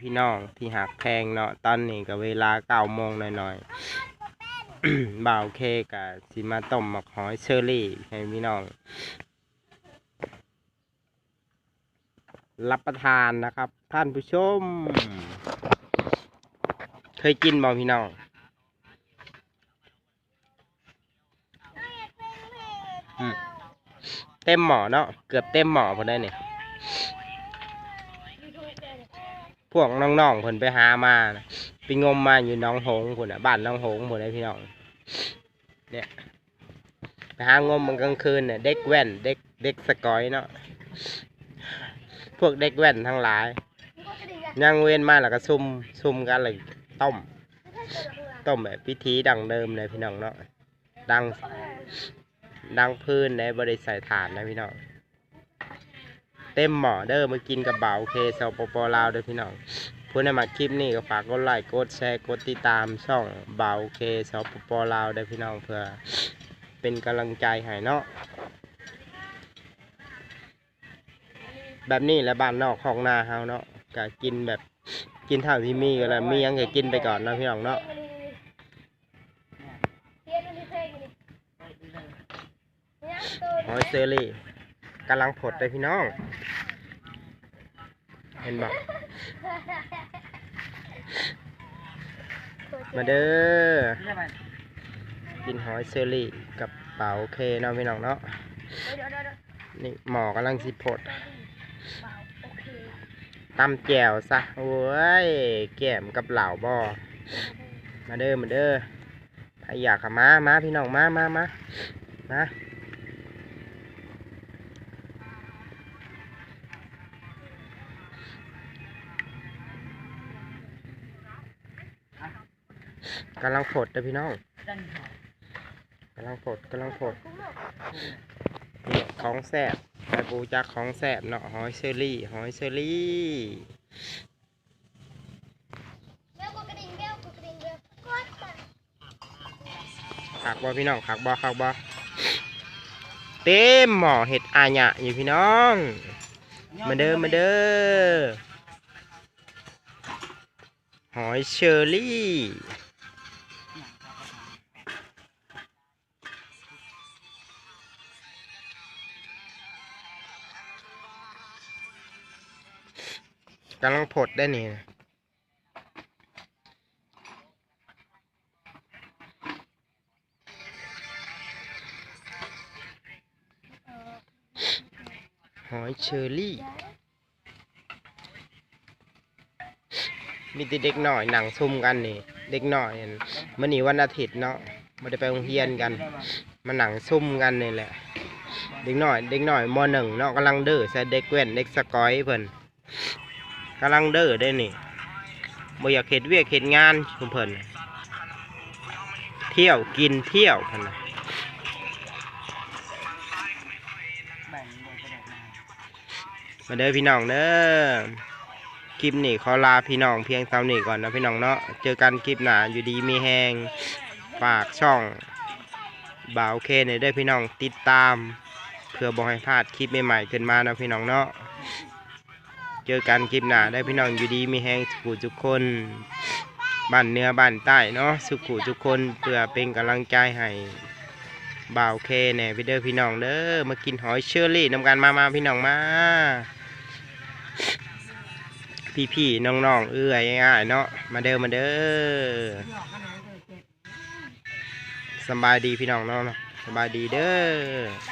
พี่น้องที่หักแพงเนาะตอนนี้ก็เวลาเก้าโมงหน่อยๆ บ่าวเคกับสิมาต้มหมักหอยเชอรี่ให้พี่น้อง รับประทานนะครับ ท่านผู้ชม เคยกินบ่พี่น้องเต็มหมอเนาะเกือบเต็มหมอพอได้เนี่ย พวกน้องๆเพิ่นไปหามาไปงมมาอยู่น้องหงส์พุ่นอะบ้านน้องหงส์พุ่นได้พี่น้องเนี่ยไปหางมมันกลางคืนเนี่ยเด็กแว่นเด็กเด็กสกอยเนาะพวกเด็กแว่นทั้งหลายย่างเว้นมาแล้วก็ซุ่มซุ่มกันเลยต้มต้มแบบพิธีดังเดิมเลยพี่น้องเนาะดังดังพื้นในบริใส่ฐานนะพี่น้อง ต็มหม้อเด้อมากินกับเบาโอเคสปปลาวเด้อพี่น้องผู้ใดมาคลิปนี้ก็ฝากกดไลค์กดแชร์กดติดตามช่องเบาโอเคสปปลาวเด้อพี่น้องเพื่อเป็นกำลังใจให้เนาะแบบนี้แหละบ้านนอกของนาเฮาเนาะก็กินแบบกินเท่าที่มีก็แล้วมีหยังก็กินไปก่อนเนาะพี่น้องเนาะหอยเซอรี่ กำลังผดเลยพี่น้อง เห็นบอกมาเด้อ กินหอยเซอรี่กับเป่าโอเคเนาะพี่น้องเนาะ นี่หมอกำลังสิผดตำแจ่วซะโอ้ยแก้มกับเหล่าบ่มาเด้อมาเด้อถ้าอยากขมามาพี่น้องมามามามา กำลังผดเลยพี่น้องกำลังผดกำลังผดนี่ของแสบไปปูจากของแสบเนาะหอยเชอรี่ หอยเชอรี่ขักบอพี่น้องขักบอขักบอเต็มหม้อเห็ดอาญะอยู่พี่น้องมาเด้อมาเด้อหอยเชอรี่ กำลังผดได้นี่นะหอยเชอรี่ มีแต่เด็กหน่อยหนังซุ่มกันนี่ เด็กหน่อยอั่นนีวันอาทิตย์เนาะม่ได้ไปโรงเรียนกันมาหนังซุ่มกันนี่แหละ เด็กหน่อย เด็กหน่อยมหนึ่งเนาะกำลังเด้อใส่เด็กแว่นเด็กสกอยเพิ่น กำลังเด้อได้นี่บ่อยากเห็ดเวียกเห็ดงานชุมเพิ่นเที่ยวกินเที่ยวพันนะมาเด้อพี่น้องเด้อคลิปนี้ขอลาพี่น้องเพียงเท่านี้ก่อนนะพี่น้องเนาะเจอกันคลิปหน้าอยู่ดีมีแหงฝากช่องบ่าวเคเนี่ยได้อพี่น้องติดตาม เพื่อบ่ให้พลาดคลิปใหม่ๆขึ้นมานะพี่น้องเนาะ จอกันคลิปหน้าได้พี่น้องอยู่ดีมีแหงสุขุทุกคนบ้านเหนื้อบ้านใต้เนาะสุขุทุกคนเพื่อเป็นกำลังใจให้บ่าวเคแหน่พี่เด้อพี่น้องเด้อมากินหอยเชอรี่นำกันมามาพี่น้องมา พี่ๆน้องๆเอื้อยง่ายเนาะมาเด้อมาเด้อสบายดีพี่น้องเนาะสบายดีเด้อ